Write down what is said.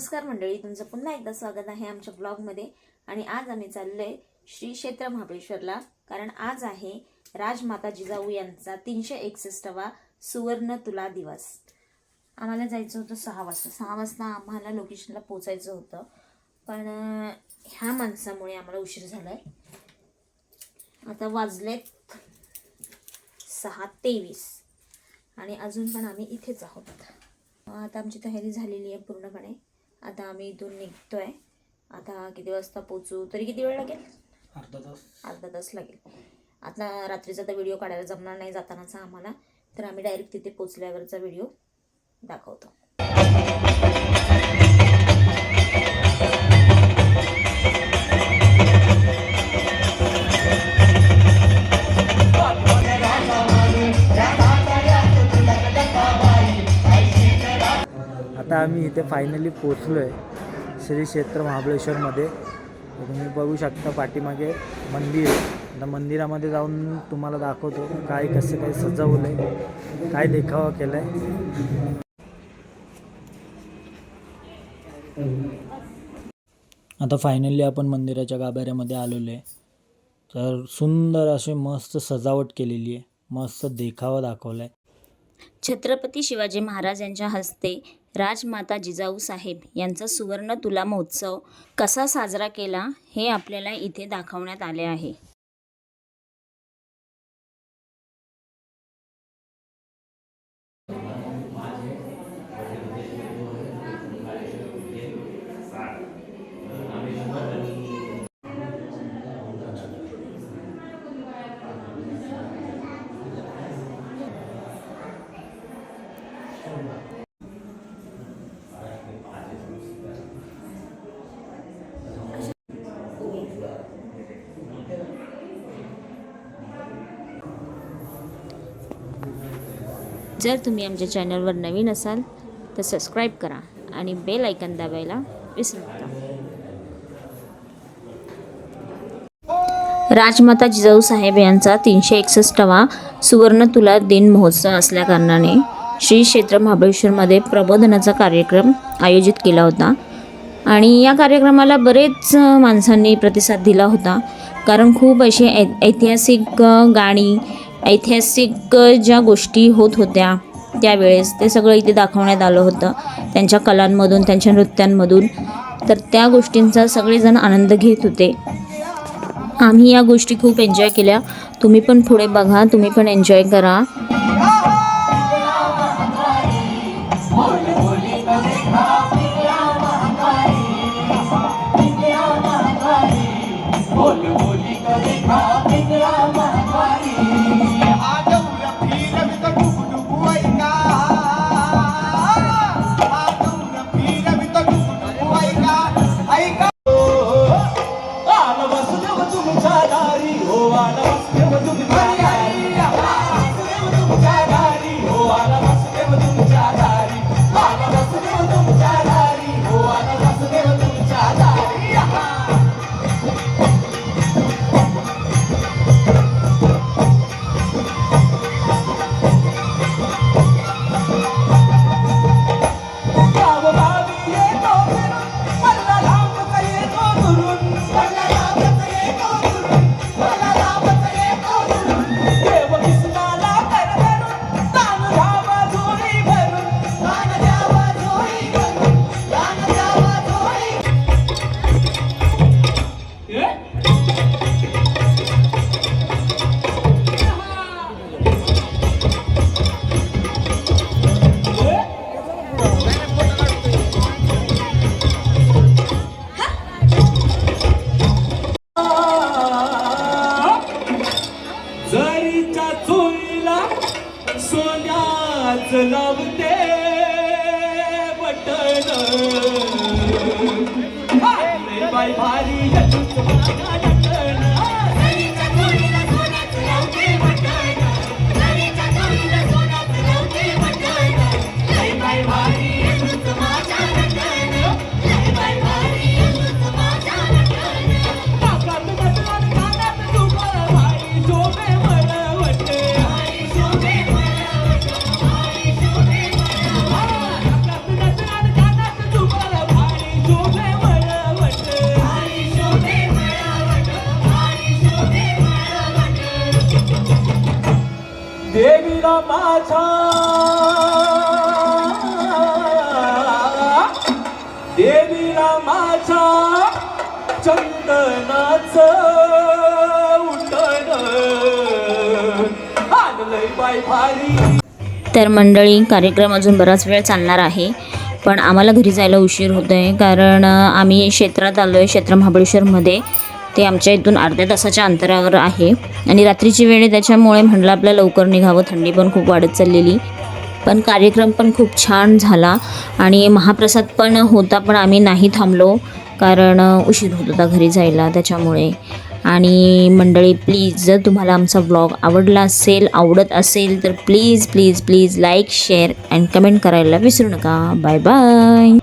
नमस्कार मंडळी तुमचं पुन्हा एकदा स्वागत आहे आमच्या ब्लॉगमध्ये. आणि आज आम्ही चाललोय श्री क्षेत्र महाबळेश्वरला कारण आज आहे राजमाता जिजाऊ यांचा तीनशे एकसष्टवा सुवर्ण तुला दिवस. आम्हाला जायचं होतं सहा वाजता. सहा वाजता आम्हाला लोकेशनला पोचायचं होतं. पण ह्या माणसामुळे आम्हाला उशीर झालाय. आता वाजलेत सहा तेवीस. आणि अजून पण आम्ही इथेच आहोत. आता आमची तयारी झालेली आहे पूर्णपणे. आता आम्ही इथून निघतोय. आता किती वाजता पोचू तरी किती वेळ लागेल? अर्धा तास. अर्धा तास लागेल. आता रात्रीचा तर व्हिडिओ काढायला जमणार नाही जातानाचा आम्हाला. तर आम्ही डायरेक्ट तिथे पोचल्यावरचा व्हिडिओ दाखवतो. आम्ही इथे फायनली पोचलो आहे श्री क्षेत्र महाबळेश्वरमध्ये. तुम्ही बघू शकता पाठीमागे मंदिर आहे. आता मंदिरामध्ये जाऊन तुम्हाला दाखवतो काय कसं काय सजवलं आहे काय देखावा केला आहे आता फायनली आपण मंदिराच्या गाभाऱ्यामध्ये आलेलो आहे. तर सुंदर असे मस्त सजावट केलेली आहे. मस्त देखावा दाखवला आहे छत्रपती शिवाजी महाराज यांच्या हस्ते राजमाता जिजाऊ साहेब यांचा सुवर्ण तुला महोत्सव कसा साजरा केला हे आपल्याला इथे दाखवण्यात आले आहे. जर तुम्ही आमच्या चॅनलवर नवीन असाल तर सबस्क्राईब करा आणि बेल ऐकन दाबायला विसरू नका. राजमाता जिजाऊसाहेब यांचा तीनशे एकसष्टवा सुवर्ण तुला दिन महोत्सव असल्याकारणाने श्री क्षेत्र महाबळेश्वरमध्ये प्रबोधनाचा कार्यक्रम आयोजित केला होता. आणि या कार्यक्रमाला बरेच माणसांनी प्रतिसाद दिला होता. कारण खूप असे ऐतिहासिक गाणी ऐतिहासिक ज्या गोष्टी होत होत्या त्यावेळेस ते सगळं इथे दाखवण्यात आलं होतं. त्यांच्या कलांमधून त्यांच्या नृत्यांमधून. तर त्या गोष्टींचा सगळेजण आनंद घेत होते. आम्ही या गोष्टी खूप एन्जॉय केल्या. तुम्ही पण पुढे बघा तुम्ही पण एन्जॉय करा. सोन्याच लावते बटन बाई भारी माझा. देवीला माझा चंदनाच तर मंडळी कार्यक्रम अजून बराच वेळ चालणार आहे पण आम्हाला घरी जायला उशीर होतो आहे कारण आम्ही क्षेत्रात आलो आहे क्षेत्र महाबळेश्वरमध्ये. ते आमच्या इथून अर्ध्या तासाच्या अंतरावर आहे. आणि रात्रीची वेळ आहे त्याच्यामुळे म्हणलं आपल्या लवकर निघावं. थंडी पण खूप वाढत चाललेली. पण कार्यक्रम पण खूप छान झाला. आणि महाप्रसाद पण होता पण आम्ही नाही थांबलो. कारण उशीर होत होता घरी जायला त्याच्यामुळे. आणि मंडळी प्लीज जर तुम्हाला आमचा ब्लॉग आवडला असेल आवडत असेल तर please please please like share and comment करायला विसरू नका. Bye bye.